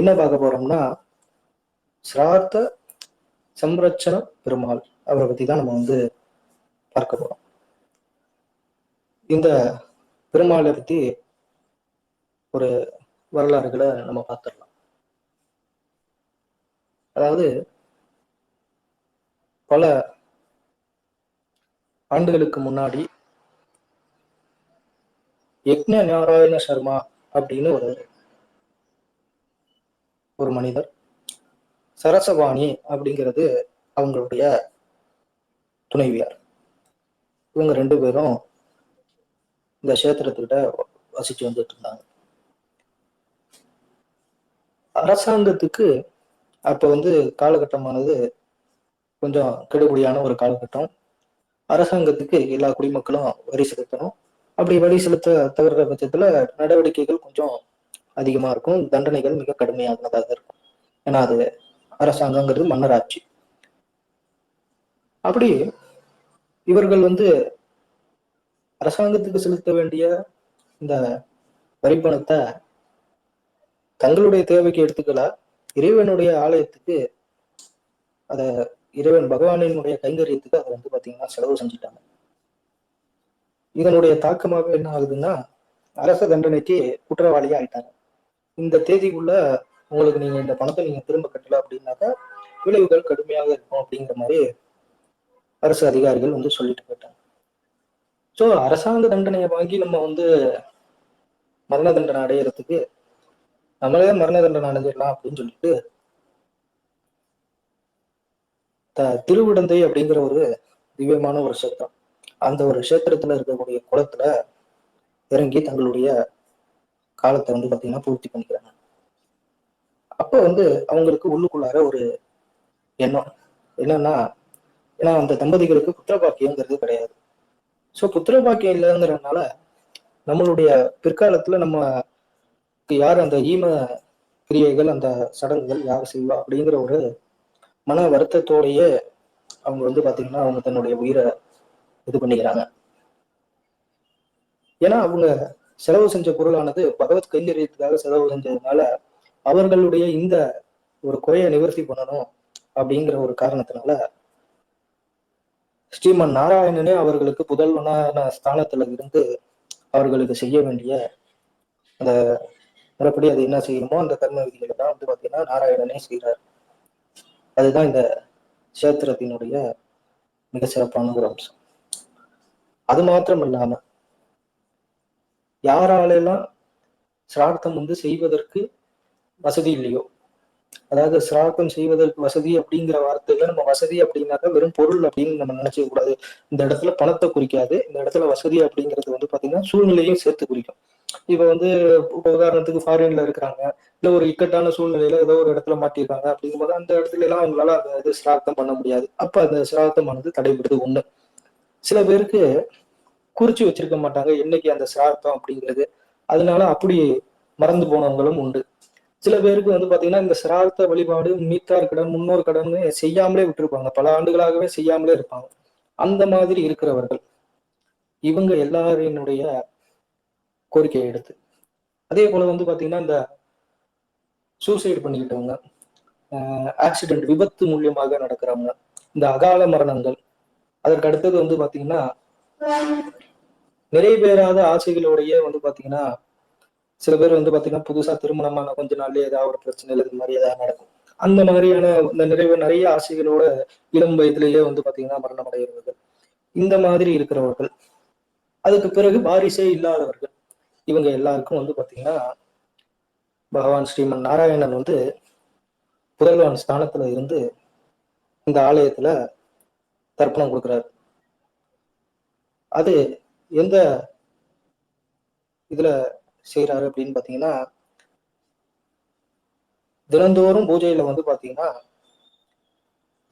என்ன பார்க்க போறோம்னா சிரார்த்த சம்ரட்சண பெருமாள் அவரை பத்தி தான் நம்ம வந்து பார்க்க போறோம். இந்த பெருமாளை பத்தி ஒரு வரலாறுகளை நம்ம பார்த்துடலாம். அதாவது பல ஆண்டுகளுக்கு முன்னாடி யக்ன நாராயண சர்மா அப்படின்னு ஒரு ஒரு மனிதர். சரசவாணி அப்படிங்கிறது அவங்களுடைய துணைவியார். இவங்க ரெண்டு பேரும் இந்த கஷேத்திரத்துக்கிட்ட வசிச்சு வந்துட்டு இருந்தாங்க. அரசாங்கத்துக்கு அப்ப வந்து காலகட்டமானது கொஞ்சம் கெடுபடியான ஒரு காலகட்டம். அரசாங்கத்துக்கு எல்லா குடிமக்களும் வரி செலுத்தணும். அப்படி வரி செலுத்த தவிர பட்சத்துல நடவடிக்கைகள் கொஞ்சம் அதிகமா இருக்கும் தண்டனைகள் மிக கடுமையானதாக இருக்கும். ஏன்னா அது அரசாங்கங்கிறது மன்னராட்சி. அப்படி இவர்கள் வந்து அரசாங்கத்துக்கு செலுத்த வேண்டிய இந்த வரிப்பணத்தை தங்களுடைய தேவைக்கு எடுத்துக்கல? இறைவனுடைய ஆலயத்துக்கு அத இறைவன் பகவானினுடைய கைங்கரியத்துக்கு அதை வந்து பாத்தீங்கன்னா செலவு செஞ்சுட்டாங்க. இதனுடைய தாக்கமாக என்ன ஆகுதுன்னா அரச தண்டனைக்கு குற்றவாளியா ஆயிட்டாங்க. இந்த தேதிக்குள்ள உங்களுக்கு நீங்க இந்த பணத்தை நீங்க திரும்ப கட்டல அப்படின்னாக்கா விளைவுகள் கடுமையாக இருக்கும் அப்படிங்கிற மாதிரி அரசு அதிகாரிகள் வந்து சொல்லிட்டு போயிட்டாங்க. ஸோ அரசாங்க தண்டனையை வாங்கி நம்ம வந்து மரண தண்டனை அடையிறதுக்கு நம்மளே மரண தண்டனை அடைஞ்சிடலாம் அப்படின்னு சொல்லிட்டு த திருவிடந்தை அப்படிங்கிற ஒரு திவ்யமான ஒரு கஷேத்திரம். அந்த ஒரு கஷேத்திரத்துல இருக்கக்கூடிய குளத்துல இறங்கி தங்களுடைய காலத்தை வந்து பாத்தீங்கன்னா பூர்த்தி பண்ணிக்கிறாங்க. அப்போ வந்து அவங்களுக்கு உள்ளுக்குள்ளார ஒரு எண்ணம். என்னன்னா ஏன்னா அந்த தம்பதிகளுக்கு புத்திர பாக்கியங்கிறது கிடையாது. ஸோ புத்திர பாக்கியம் இல்லைங்கிறதுனால நம்மளுடைய பிற்காலத்துல நம்ம யார் அந்த ஈம கிரியைகள் அந்த சடங்குகள் யார் செய்வா அப்படிங்கிற ஒரு மன வருத்தத்தோடையே அவங்க வந்து பாத்தீங்கன்னா அவங்க தன்னுடைய உயிரை இது பண்ணிக்கிறாங்க. ஏன்னா அவங்க செலவு செஞ்ச பொருளானது பகவத் கைங்கரியத்துக்காக செலவு செஞ்சதுனால அவர்களுடைய இந்த ஒரு குறையை நிவர்த்தி பண்ணணும் அப்படிங்கிற ஒரு காரணத்தினால ஸ்ரீமன் நாராயணனே அவர்களுக்கு புதல்வனான ஸ்தானத்துல இருந்து அவர்களுக்கு செய்ய வேண்டிய அந்த முறைப்படி அது என்ன செய்யணுமோ அந்த கர்ம விதிகளை தான் வந்து பாத்தீங்கன்னா நாராயணனே செய்கிறார் அதுதான் இந்த சேத்திரத்தினுடைய மிக சிறப்பான ஒரு அம்சம். அது மாத்திரம் இல்லாமல் யாராலெல்லாம் சிரார்த்தம் வந்து செய்வதற்கு வசதி இல்லையோ? அதாவது சிரார்த்தம் செய்வதற்கு வசதி அப்படிங்கிற வார்த்தையில நம்ம வசதி அப்படின்னாக்கா வெறும் பொருள் அப்படின்னு நம்ம நினைச்சிக்க கூடாது. இந்த இடத்துல பணத்தை குறிக்காது. இந்த இடத்துல வசதி அப்படிங்கிறது வந்து பாத்தீங்கன்னா சூழ்நிலையும் சேர்த்து குறிக்கும். இப்ப வந்து உதாரணத்துக்கு ஃபாரின்ல இருக்கிறாங்க. இல்ல ஒரு இக்கட்டான சூழ்நிலையில ஏதோ ஒரு இடத்துல மாட்டிருக்காங்க அப்படிங்கும்போது அந்த இடத்துல எல்லாம் அவங்களால அந்த இது சிரார்த்தம் பண்ண முடியாது. அப்ப அந்த சிரார்த்தமானது தடைபடுது ஒண்ணு. சில பேருக்கு குறிச்சு வச்சிருக்க மாட்டாங்க. என்னைக்கு அந்த சிரார்த்தம் அப்படிங்கிறது. அதனால அப்படி மறந்து போனவங்களும் உண்டு. சில பேருக்கு வந்து பாத்தீங்கன்னா இந்த சிரார்த்த வழிபாடு மீத்தார் கடன் முன்னோர் கடன் செய்யாமலே விட்டுருப்பாங்க. பல ஆண்டுகளாகவே செய்யாமலே இருப்பாங்க. அந்த மாதிரி இருக்கிறவர்கள். இவங்க எல்லாரினுடைய கோரிக்கையை எடுத்து. அதே போல வந்து பாத்தீங்கன்னா இந்த சூசைடு பண்ணிக்கிட்டவங்க ஆக்சிடென்ட் விபத்து மூலியமாக நடக்கிறவங்க இந்த அகால மரணங்கள். அதற்கு அடுத்தது வந்து பாத்தீங்கன்னா நிறைவேறாத ஆசைகளுடைய வந்து பாத்தீங்கன்னா சில பேர் வந்து பாத்தீங்கன்னா புதுசா திருமணமான கொஞ்ச நாள்லயே ஏதாவது ஒரு பிரச்சனை இது மாதிரி ஏதாவது நடக்கும். அந்த மாதிரியான இந்த நிறைவு நிறைய ஆசைகளோட இளம் வயதிலேயே வந்து பாத்தீங்கன்னா மரணம் அடைகிறவர்கள் இந்த மாதிரி இருக்கிறவர்கள். அதுக்கு பிறகு வாரிசே இல்லாதவர்கள். இவங்க எல்லாருக்கும் வந்து பாத்தீங்கன்னா பகவான் ஸ்ரீமன் நாராயணன் வந்து புதல்வான் ஸ்தானத்துல இருந்து இந்த ஆலயத்துல தர்ப்பணம் கொடுக்குறாரு. அது எந்த இதுல செய்யறாரு அப்படின்னு பாத்தீங்கன்னா தினந்தோறும் பூஜையில வந்து பாத்தீங்கன்னா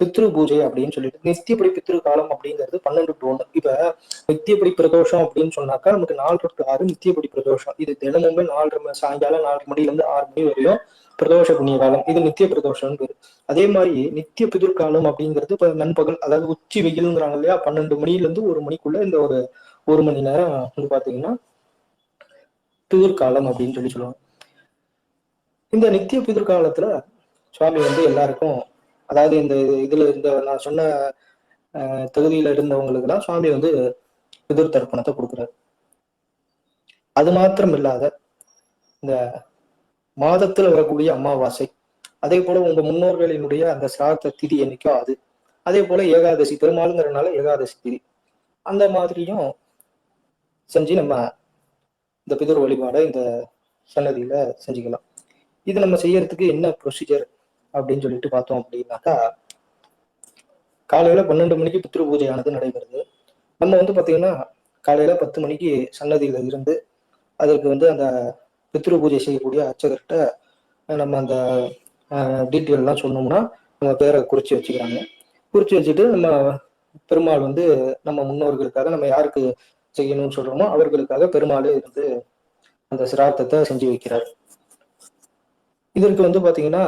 பித்ரு பூஜை அப்படின்னு சொல்லிட்டு நித்தியப்படி பித்ரு காலம் அப்படிங்கிறது பன்னெண்டு டு ஒன்று. இப்ப நித்தியப்படி பிரதோஷம் அப்படின்னு சொன்னாக்கா நமக்கு நாலு டு ஆறு நித்தியப்படி பிரதோஷம். இது தினமுமே நாலரை மணி சாயங்காலம் நாலு மணில இருந்து ஆறு மணி வரையும் பிரதோஷ புண்ணிய காலம். இது நித்திய பிரதோஷம் பேரு. அதே மாதிரி நித்திய பிதிர்காலம் அப்படிங்கிறது இப்ப நண்பகல் அதாவது உச்சி வெயிலுங்கிறாங்க இல்லையா பன்னெண்டு மணில இருந்து ஒரு மணிக்குள்ள இந்த ஒரு ஒரு மணி நேரம் வந்து பார்த்தீங்கன்னா பிதிர்காலம் அப்படின்னு சொல்லி சொல்லுவாங்க. இந்த நித்திய பிதிர்காலத்துல சுவாமி வந்து எல்லாருக்கும் அதாவது இந்த இதுல இந்த நான் சொன்ன தொகுதியில இருந்தவங்களுக்கு தான் சுவாமி வந்து பிதிர் தர்ப்பணத்தை கொடுக்குறாரு. அது மாத்திரம் இல்லாத இந்த மாதத்துல வரக்கூடிய அமாவாசை அதே போல உங்க முன்னோர்களினுடைய அந்த சிராத்த திதி என்னைக்கோ அது அதே போல ஏகாதசி பெருமாளுங்கிறனால ஏகாதசி திதி அந்த மாதிரியும் செஞ்சு நம்ம இந்த பிதிர் வழிபாடை இந்த சன்னதியில செஞ்சுக்கலாம். இது நம்ம செய்யறதுக்கு என்ன ப்ரொசீஜர் அப்படின்னு சொல்லிட்டு பார்த்தோம் அப்படின்னாக்கா காலையில பன்னெண்டு மணிக்கு பித்ரு பூஜையானது நடைபெறுது. நம்ம வந்து பாத்தீங்கன்னா காலையில பத்து மணிக்கு சன்னதியில இருந்து அதற்கு வந்து அந்த பித்ரு பூஜை செய்யக்கூடிய அர்ச்சகர்கிட்ட நம்ம அந்த டீட்டெயில் எல்லாம் சொன்னோம்னா நம்ம பேரை குறிச்சு வச்சுக்கிறாங்க. குறிச்சு வச்சுட்டு நம்ம பெருமாள் வந்து நம்ம முன்னோர்களுக்காக நம்ம யாருக்கு செய்யணும்னு சொல்றோமோ அவர்களுக்காக பெருமாளே இருந்து அந்த சிரார்த்தத்தை செஞ்சு வைக்கிறார். இதற்கு வந்து பாத்தீங்கன்னா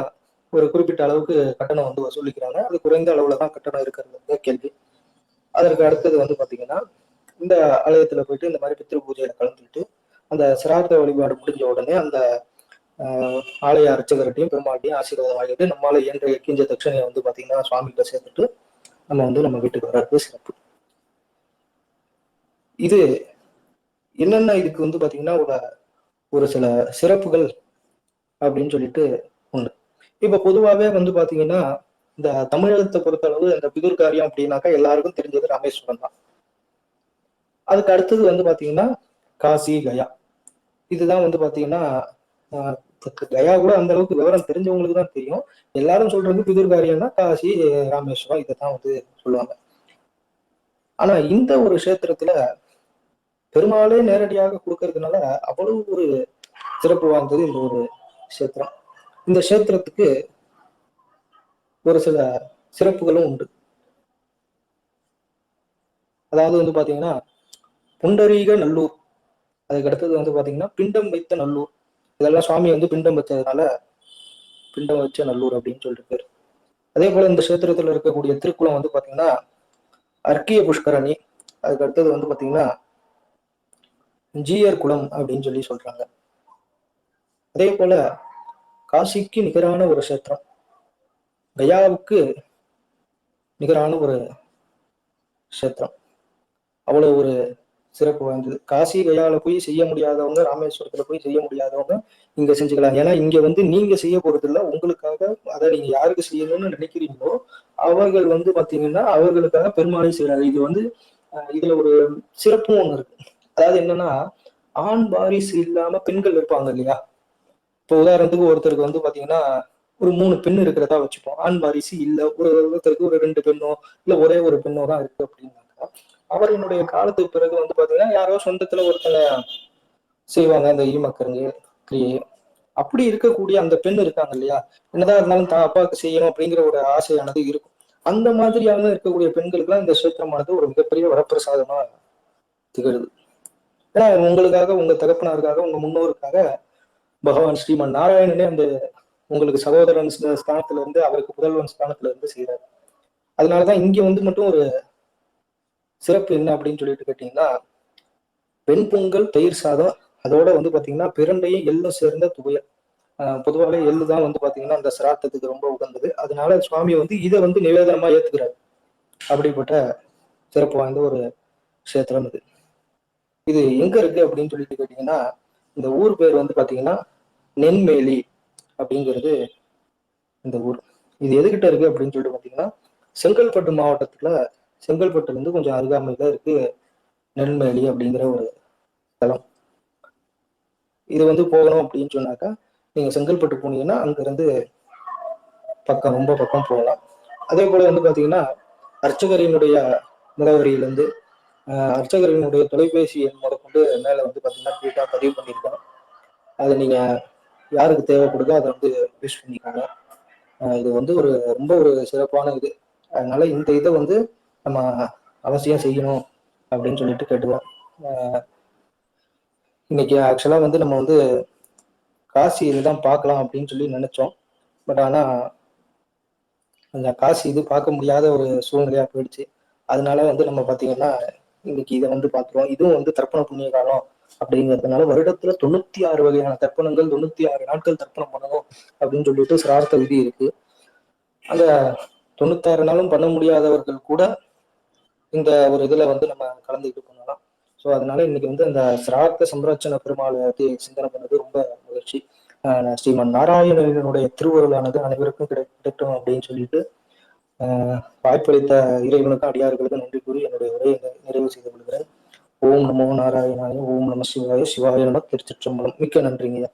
ஒரு குறிப்பிட்ட அளவுக்கு கட்டணம் வந்து வசூலிக்கிறாங்க. அது குறைந்த அளவுல தான் கட்டணம் இருக்கிறது வந்து கேள்வி. அதற்கு அடுத்தது வந்து பாத்தீங்கன்னா இந்த ஆலயத்துல போயிட்டு இந்த மாதிரி பித்திரு பூஜையில கலந்துக்கிட்டு அந்த சிரார்த்த வழிபாடு முடிஞ்ச உடனே அந்த ஆஹ், ஆலய அர்ச்சகர்கிட்டையும் பெருமாள்கிட்டையும் ஆசீர்வாதம் வாங்கிட்டு நம்மளால இயன்ற எக்கிஞ்ச தட்சணையை வந்து பாத்தீங்கன்னா சுவாமிகிட்ட சேர்த்துட்டு நம்ம வந்து நம்ம வீட்டுக்கு வர்றது சிறப்பு. இது என்னென்ன இதுக்கு வந்து பார்த்தீங்கன்னா ஒரு ஒரு சில சிறப்புகள் அப்படின்னு சொல்லிட்டு உண்டு. இப்போ பொதுவாகவே வந்து பார்த்தீங்கன்னா இந்த தமிழகத்தை பொறுத்தளவு இந்த பிதுர்காரியம் அப்படின்னாக்கா எல்லாருக்கும் தெரிஞ்சது ராமேஸ்வரம் தான். அதுக்கு அடுத்தது வந்து பார்த்தீங்கன்னா காசி கயா. இதுதான் வந்து பார்த்தீங்கன்னா கயா கூட அந்த அளவுக்கு விவரம் தெரிஞ்சவங்களுக்கு தான் தெரியும். எல்லாரும் சொல்றது பிதுர் காரியம்னா காசி ராமேஸ்வரம் இதை தான் வந்து சொல்லுவாங்க. ஆனா இந்த ஒரு கஷேத்திரத்துல பெருமாளே நேரடியாக கொடுக்கறதுனால அவ்வளவு ஒரு சிறப்பு வாய்ந்தது இந்த ஒரு கஷேத்திரம். இந்த கஷேத்திரத்துக்கு ஒரு சில சிறப்புகளும் உண்டு. அதாவது வந்து பாத்தீங்கன்னா புண்டரீக நல்லூர். அதுக்கு அடுத்தது வந்து பாத்தீங்கன்னா பிண்டம் வைத்த நல்லூர். இதெல்லாம் சுவாமி வந்து பிண்டம் வச்சதுனால பிண்டம் வச்ச நல்லூர் அப்படின்னு சொல்லிட்டு பேர். அதே போல இந்த கஷேத்திரத்துல இருக்கக்கூடிய திருக்குளம் வந்து பாத்தீங்கன்னா அர்க்கிய புஷ்கரணி. அதுக்கு அடுத்தது வந்து பாத்தீங்கன்னா ஜீயர் குளம் அப்படின்னு சொல்லி சொல்றாங்க. அதே போல காசிக்கு நிகரான ஒரு கஷேத்திரம் கயாவுக்கு நிகரான ஒரு கஷேத்திரம். அவ்வளவு ஒரு சிறப்பு வாய்ந்தது. காசி கயால போய் செய்ய முடியாதவங்க ராமேஸ்வரத்துல போய் செய்ய முடியாதவங்க இங்க செஞ்சுக்கலாம். ஏன்னா இங்க வந்து நீங்க செய்ய போறது இல்லை உங்களுக்காக அதை நீங்க யாருக்கு செய்யணும்னு நினைக்கிறீங்களோ அவர்கள் வந்து பாத்தீங்கன்னா அவர்களுக்காக பெருமாளை செய்யறாங்க இது வந்து இதுல ஒரு சிறப்பும் ஒண்ணு இருக்கு. அதாவது என்னன்னா ஆண் வாரிசு இல்லாம பெண்கள் இருப்பாங்க இல்லையா? இப்போ உதாரணத்துக்கு ஒருத்தருக்கு வந்து பாத்தீங்கன்னா ஒரு மூணு பெண் இருக்கிறதா வச்சுப்போம். ஆண் வாரிசு இல்ல. ஒரு ஒருத்தருக்கு ஒரு ரெண்டு பெண்ணோ இல்ல ஒரே ஒரு பெண்ணோ தான் இருக்கு அப்படின்னாக்கா அவரினுடைய காலத்துக்கு பிறகு வந்து பாத்தீங்கன்னா யாரோ சொந்தத்துல ஒருத்தங்க செய்வாங்க அந்த ஈமக்கருங்கு கிரியை. அப்படி இருக்கக்கூடிய அந்த பெண் இருக்காங்க இல்லையா? என்னதான் இருந்தாலும் தான் அப்பாவுக்கு செய்யணும் அப்படிங்கிற ஒரு ஆசையானது இருக்கும். அந்த மாதிரியான இருக்கக்கூடிய பெண்களுக்கு எல்லாம் இந்த கஷேத்திரமானது ஒரு மிகப்பெரிய வரப்பிரசாதமா திகழுது. ஏன்னா உங்களுக்காக உங்க தகப்பனாருக்காக உங்க முன்னோருக்காக பகவான் ஸ்ரீமன் நாராயணனே அந்த உங்களுக்கு சகோதரன் ஸ்தானத்துல இருந்து அவருக்கு புதல்வன் ஸ்தானத்துல இருந்து செய்யறாரு அதனாலதான் இங்க வந்து மட்டும் ஒரு சிறப்பு என்ன அப்படின்னு சொல்லிட்டு கேட்டீங்கன்னா பெண் பொங்கல் தயிர் சாதம் அதோட வந்து பாத்தீங்கன்னா பிரண்டையும் எள்ளும் சேர்ந்த துவையல். பொதுவாகவே எள்ளு தான் வந்து பாத்தீங்கன்னா அந்த சிராத்தத்துக்கு ரொம்ப உகந்தது. அதனால சுவாமி வந்து இதை வந்து நிவேதனமா ஏத்துக்கிறார். அப்படிப்பட்ட சிறப்பு வாய்ந்த ஒரு கஷேத்திரம் இது. இது எங்க இருக்கு அப்படின்னு சொல்லிட்டு கேட்டீங்கன்னா இந்த ஊர் பேர் வந்து பாத்தீங்கன்னா நென்மேலி அப்படிங்கிறது இந்த ஊர். இது எதுகிட்ட இருக்கு அப்படின்னு சொல்லிட்டு பாத்தீங்கன்னா செங்கல்பட்டு மாவட்டத்துல செங்கல்பட்டுல இருந்து கொஞ்சம் அருகாமையில இருக்கு நெல்மேலி அப்படிங்கிற ஒரு தலம். இது வந்து போகணும் அப்படின்னு சொன்னாக்கா நீங்க செங்கல்பட்டு போனீங்கன்னா அங்கிருந்து பக்கம் ரொம்ப பக்கம் போகலாம். அதே போல வந்து பாத்தீங்கன்னா அர்ச்சகரினுடைய முகவரியிலிருந்து அர்ச்சகர்களுடைய அர்ச்சகரினுடைய தொலைபேசி எண் முதற்கொண்டு மேல வந்து பாத்தீங்கன்னா ட்வீட்டா பதிவு பண்ணியிருக்கோம். அதை நீங்க யாருக்கு தேவைப்படுதோ அதை வந்து யூஸ் பண்ணிக்கோங்க. இது வந்து ஒரு ரொம்ப ஒரு சிறப்பான இது. அதனால இந்த இதை வந்து நம்ம அவசியம் செய்யணும் அப்படின்னு சொல்லிட்டு கேட்டுக்கிறோம். இன்னைக்கு ஆக்சுவலா வந்து நம்ம வந்து காசி இதுதான் பார்க்கலாம் அப்படின்னு சொல்லி நினைச்சோம். பட் ஆனா அந்த காசி இது பார்க்க முடியாத ஒரு சூழ்நிலையா போயிடுச்சு. அதனால வந்து நம்ம பாத்தீங்கன்னா இன்னைக்கு இதை வந்து பார்த்துருவோம் இதுவும் வந்து தர்ப்பண புண்ணிய காலம் அப்படிங்கிறதுனால வருடத்துல தொண்ணூத்தி ஆறு வகையான தர்ப்பணங்கள் தொண்ணூத்தி ஆறு நாட்கள் தர்ப்பணம் பண்ணணும் அப்படின்னு சொல்லிட்டு சிரார்த்த விதி இருக்கு. அந்த தொண்ணூத்தாறு நாளும் பண்ண முடியாதவர்கள் கூட இந்த ஒரு இதுல வந்து நம்ம கலந்துக்கிட்டு பண்ணலாம் ஸோ அதனால இன்னைக்கு வந்து அந்த சிரார்த்த சம்ராட்சண பெருமாளை சிந்தனை பண்ணது ரொம்ப மகிழ்ச்சி. ஸ்ரீமன் நாராயணனுடைய திருவருளானது அனைவருக்கும் கிடைக்கட்டும் அப்படின்னு சொல்லிட்டு வாய்ப்பளித்த இறைவனுக்கு அடியார்களுக்கு நன்றி கூறி என்னுடைய உரையை நிறைவு செய்து கொள்கிறேன். ஓம் நமோ நாராயணாய ஓம் நம சிவாய சிவாய நம திருச்சிற்றம்பலம். மிக்க நன்றிங்க.